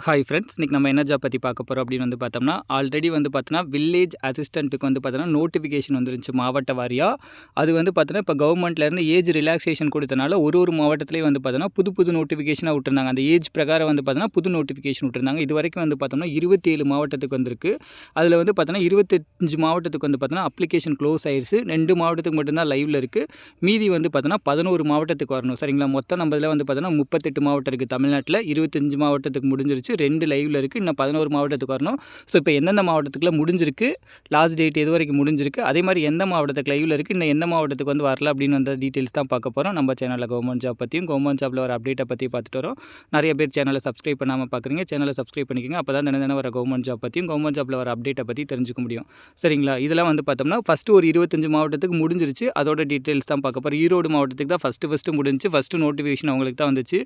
Hi friends இன்றைக்கி நம்ம என்ன ஜாப் பற்றி பார்க்க போகிறோம் அப்படின்னு வந்து பார்த்தோம்னா ஆல்ரெடி வந்து பார்த்தோன்னா வில்லேஜ் அசிஸ்டண்ட்டுக்கு வந்து பார்த்தோன்னா நோட்டிஃபிகேஷன் வந்துருந்துச்சு மாவட்ட வாரியாக அது வந்து பார்த்தோன்னா இப்போ கவர்மெண்ட்லேருந்து ஏஜ் ரிலாக்ஸேஷன் கொடுத்தனால ஒரு ஒரு மாவட்டத்துலேயும் வந்து பார்த்தோன்னா புது புது நோட்டிஃபிகேஷனாக விட்டுருந்தாங்க அந்த ஏஜ் பிரகாரம் வந்து பார்த்தோன்னா புது நோட்டிஃபிகேஷன் விட்டுருந்தாங்க இது வரைக்கும் வந்து பார்த்தோம்னா இருபத்தேழு மாவட்டத்துக்கு வந்திருக்கு அதில் வந்து பார்த்தோன்னா இருபத்தஞ்சு மாவட்டத்துக்கு வந்து பார்த்தோன்னா அப்ளிகேஷன் க்ளோஸ் ஆயிடுச்சு ரெண்டு மாவட்டத்துக்கு மட்டும்தான் லைவில் இருக்குது மீதி வந்து பார்த்தோன்னா பதினோரு மாவட்டத்துக்கு வரணும் சரிங்களா மொத்தம் நம்ம இதில் வந்து பார்த்தோன்னா முப்பத்தெட்டு மாவட்டம் இருக்குது தமிழ்நாட்டில் இருபத்தஞ்சு மாவட்டத்துக்கு முடிஞ்சிருச்சு ரெண்டு லைவில் இருக்குது இன்னும் பதினோரு மாவட்டத்துக்கு வரணும். ஸோ இப்போ எந்தெந்த மாவட்டத்துக்குலாம் முடிஞ்சிருக்கு? லாஸ்ட் டேட் எது வரைக்கும் முடிஞ்சிருக்கு? அதே மாதிரி எந்த மாவட்டத்துக்கு லைவில் இருக்குது இன்னும் எந்த மாவட்டத்துக்கு வந்து வரல அப்படின்னு வந்த டீட்டெயில்ஸ் தான் பார்க்க போகிறோம் நம்ம சேனலில் கவர்மெண்ட் ஜாப் பற்றியும் கவர்மெண்ட் ஜாப்பில் வர அப்டேட்டை பற்றி பார்த்துட்டு வரோம். நிறைய பேர் சேனலை சப்ஸ்கிரைப் பண்ணாமல் பார்க்குறீங்க சேனலை சப்ஸ்கிரைப் பண்ணிக்கோங்க. அப்போ தான் தினம் தினம் வர கவர்மெண்ட் ஜாப் பற்றியும் கவர்மெண்ட் ஜாப்பில் வர அப்டேட்டை பற்றி தெரிஞ்சுக்க முடியும். சரிங்களா? இதெல்லாம் வந்து பார்த்தோம்னா ஃபஸ்ட்டு ஒரு இருபத்தஞ்சு மாவட்டத்துக்கு முடிஞ்சிருச்சு. அதோட டீட்டெயில்ஸ் தான் பார்க்க போகிறோம் ஈரோடு மாவட்டத்துக்கு தான் ஃபஸ்ட்டு ஃபஸ்ட்டு முடிஞ்சு ஃபஸ்ட்டு நோட்டிஃபிகேஷன் அவங்களுக்கு தான் வந்துச்சு.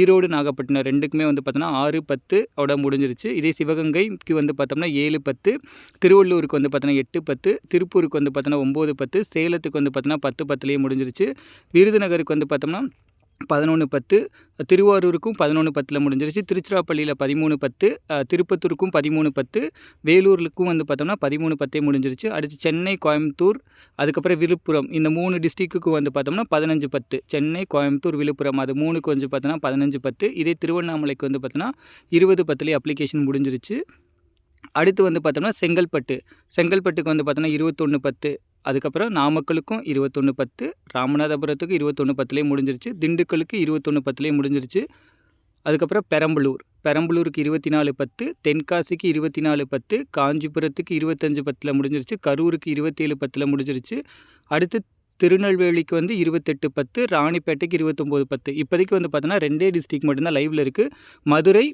ஈரோடு நாகப்பட்டினம் ரெண்டுக்குமே வந்து பார்த்தோன்னா ஆறு பத்து பத்து ஓட முடிஞ்சிருச்சு. இதே சிவகங்கைக்கு வந்து பார்த்தோம்னா ஏழு பத்து திருவள்ளூருக்கு வந்து பார்த்தோன்னா எட்டு பத்து திருப்பூருக்கு வந்து பார்த்தோன்னா ஒம்பது பத்து சேலத்துக்கு வந்து பார்த்தோன்னா பத்து பத்துலேயே முடிஞ்சிருச்சு. விருதுநகருக்கு வந்து பார்த்தோம்னா பதினொன்று பத்து திருவாரூருக்கும் பதினொன்று பத்தில் முடிஞ்சிருச்சு. திருச்சிராப்பள்ளியில் பதிமூணு பத்து திருப்பத்தூருக்கும் பதிமூணு பத்து வேலூருக்கும் வந்து பார்த்தோம்னா பதிமூணு பத்தே முடிஞ்சிருச்சு. அடுத்து சென்னை கோயம்புத்தூர் அதுக்கப்புறம் விழுப்புரம். இந்த மூணு டிஸ்ட்ரிக்ட்டுக்கு வந்து பார்த்தோம்னா பதினஞ்சு பத்து. சென்னை கோயம்புத்தூர் விழுப்புரம். அது மூணுக்கு வந்து பார்த்தோன்னா பதினஞ்சு பத்து. இதே திருவண்ணாமலைக்கு வந்து பார்த்தோன்னா இருபது பத்துலேயே அப்ளிகேஷன் முடிஞ்சிருச்சு. அடுத்து வந்து பார்த்தோம்னா செங்கல்பட்டு. செங்கல்பட்டுக்கு வந்து பார்த்தோன்னா இருபத்தொன்று பத்து. அதுக்கப்புறம் நாமக்கலுக்கும் இருபத்தொன்று பத்து ராமநாதபுரத்துக்கு இருபத்தொன்று பத்துலேயே முடிஞ்சிருச்சு. திண்டுக்கலுக்கு இருபத்தொன்று பத்துலேயே முடிஞ்சிருச்சு. அதுக்கப்புறம் பெரம்பலூர். பெரம்பலூருக்கு இருபத்தி நாலு பத்து தென்காசிக்கு இருபத்தி நாலு பத்து காஞ்சிபுரத்துக்கு இருபத்தஞ்சு பத்தில் முடிஞ்சிருச்சு கரூருக்கு இருபத்தேழு பத்தில் முடிஞ்சிருச்சு. அடுத்து திருநெல்வேலிக்கு வந்து இருபத்தெட்டு பத்து ராணிப்பேட்டைக்கு இருபத்தொம்போது பத்து. இப்போதைக்கு வந்து பார்த்தோன்னா ரெண்டே டிஸ்ட்ரிக் மட்டும்தான் லைவில் இருக்குது மதுரை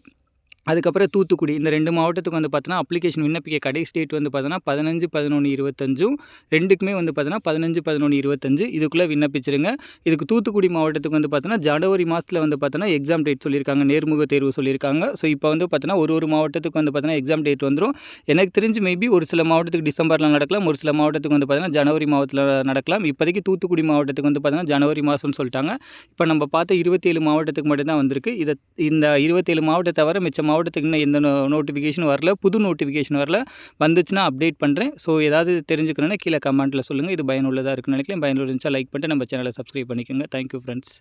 அதுக்கப்புறம் தூத்துக்குடி. இந்த ரெண்டு மாவட்டத்துக்கு வந்து பார்த்தோன்னா அப்ளிகேஷன் விண்ணப்பிக்க கடைசி டேட் வந்து பார்த்தோன்னா பதினஞ்சு பதினொன்று இருபத்தஞ்சும் ரெண்டுக்குமே வந்து பார்த்தோன்னா பதினஞ்சு பதினொன்று இருபத்தஞ்சு. இதுக்குள்ளே விண்ணப்பிச்சிருங்க. இதுக்கு தூத்துக்குடி மாவட்டத்துக்கு வந்து பார்த்தோன்னா ஜனவரி மாதத்தில் வந்து பார்த்தோன்னா எக்ஸாம் டேட் சொல்லியிருக்காங்க. நேர்முக தேர்வு சொல்லியிருக்காங்க. ஸோ இப்போ வந்து பார்த்தோன்னா ஒரு ஒரு மாவட்டத்துக்கு வந்து பார்த்தோன்னா எக்ஸாம் டேட் வந்துடும் எனக்கு தெரிஞ்சு மேபி ஒரு சில மாவட்டத்துக்கு டிசம்பரில் நடக்கலாம். ஒரு சில மாவட்டத்துக்கு வந்து பார்த்தோன்னா ஜனவரி மாவட்டத்தில் நடக்கலாம். இப்போதைக்கு தூத்துக்குடி மாவட்டத்துக்கு வந்து பார்த்தோன்னா ஜனவரி மாதம்னு சொல்லிட்டாங்க. இப்போ நம்ம பார்த்த இருபத்தேழு மாவட்டத்துக்கு மட்டும்தான் வந்திருக்கு. இதை இந்த இருபத்தேழு மாவட்டத்தை தவிர மிச்சம் மாவட்டத்துக்கு இன்னும் எந்த நோட்டிஃபிகேஷன் வரல புது நோட்டிஃபிகேஷன் வரல. வந்துச்சுன்னா அப்டேட் பண்ணுறேன் ஸோ ஏதாவது தெரிஞ்சுக்கணுன்னா கீழே கமெண்ட்டில் சொல்லுங்கள் இது பயனுள்ளதாக இருக்குன்னு நினைக்கிறேன். பயனுள்ள இருந்துச்சா லைக் பண்ணிட்டு நம்ம சேனலை சப்ஸ்கிரைப் பண்ணிக்கோங்க. Thank you friends